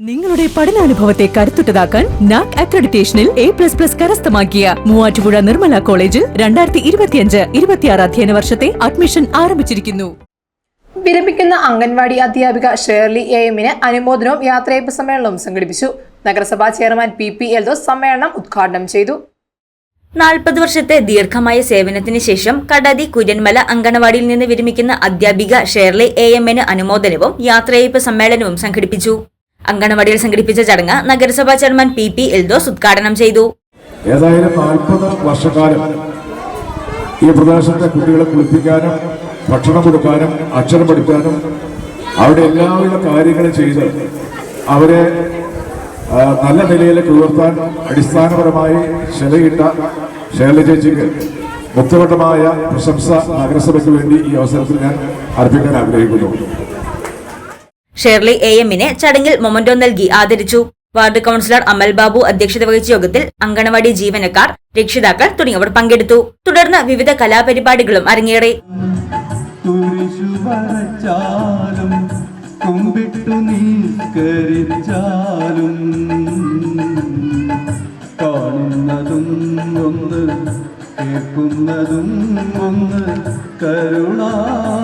നിങ്ങളുടെ പഠനാനുഭവത്തെ കരുത്തുറ്റതാക്കാൻ നാക് അക്രഡിറ്റേഷനിൽ എ പ്ലസ് പ്ലസ് കരസ്ഥമാക്കിയ മൂവാറ്റുപുഴ നിർമ്മല കോളേജിൽ രണ്ടായിരത്തി ഇരുപത്തിയഞ്ച് ഇരുപത്തിയാറ് അധ്യയന വർഷത്തെ അഡ്മിഷൻ ആരംഭിച്ചിരിക്കുന്നു. വിരമിക്കുന്ന അംഗൻവാടി അധ്യാപിക ഷേർലി എ എമ്മിന് അനുമോദനവും യാത്രയപ്പ് സമ്മേളനവും സംഘടിപ്പിച്ചു. നഗരസഭാ ചെയർമാൻ പി പി എൽദോസ് സമ്മേളനം ഉദ്ഘാടനം ചെയ്തു. നാൽപ്പത് വർഷത്തെ ദീർഘമായ സേവനത്തിന് ശേഷം കടതി കുര്യന്മല അങ്കണവാടിയിൽ നിന്ന് വിരമിക്കുന്ന അധ്യാപിക ഷേർലി എ എമ്മിന് അനുമോദനവും യാത്രയപ്പ് സമ്മേളനവും സംഘടിപ്പിച്ചു. അങ്കണവാടിയിൽ സംഘടിപ്പിച്ച ചടങ്ങ് നഗരസഭാ ചെയർമാൻ പി പി എൽദോസ് ഉദ്ഘാടനം ചെയ്തു. ഈ പ്രദേശത്തെ കുട്ടികളെ കുളിപ്പിക്കാനും ഭക്ഷണം കൊടുക്കാനും അക്ഷരം പഠിക്കാനും അവിടെ എല്ലാവിധ കാര്യങ്ങളും ചെയ്ത് അവരെ നല്ല നിലയിലേക്ക് ഉയർത്താൻ അടിസ്ഥാനപരമായി ശിലയിട്ട ശൈല മുത്തവട്ടമായ പ്രശംസ നഗരസഭയ്ക്ക് വേണ്ടി ഈ അവസരത്തിൽ ഞാൻ അർപ്പിക്കാൻ ആഗ്രഹിക്കുന്നു. ഷേർലി എ എമ്മിനെ ചടങ്ങിൽ മൊമന്റോ നൽകി ആദരിച്ചു. വാർഡ് കൌൺസിലർ അമൽ ബാബു അധ്യക്ഷത വഹിച്ച യോഗത്തിൽ അങ്കണവാടി ജീവനക്കാർ രക്ഷിതാക്കൾ തുടങ്ങിയവർ പങ്കെടുത്തു. തുടർന്ന് വിവിധ കലാപരിപാടികളും അരങ്ങേറി. കാണുന്നതും ഒന്ന് കേൾക്കുന്നതും ഒന്ന് ദൈവമങ്ങ്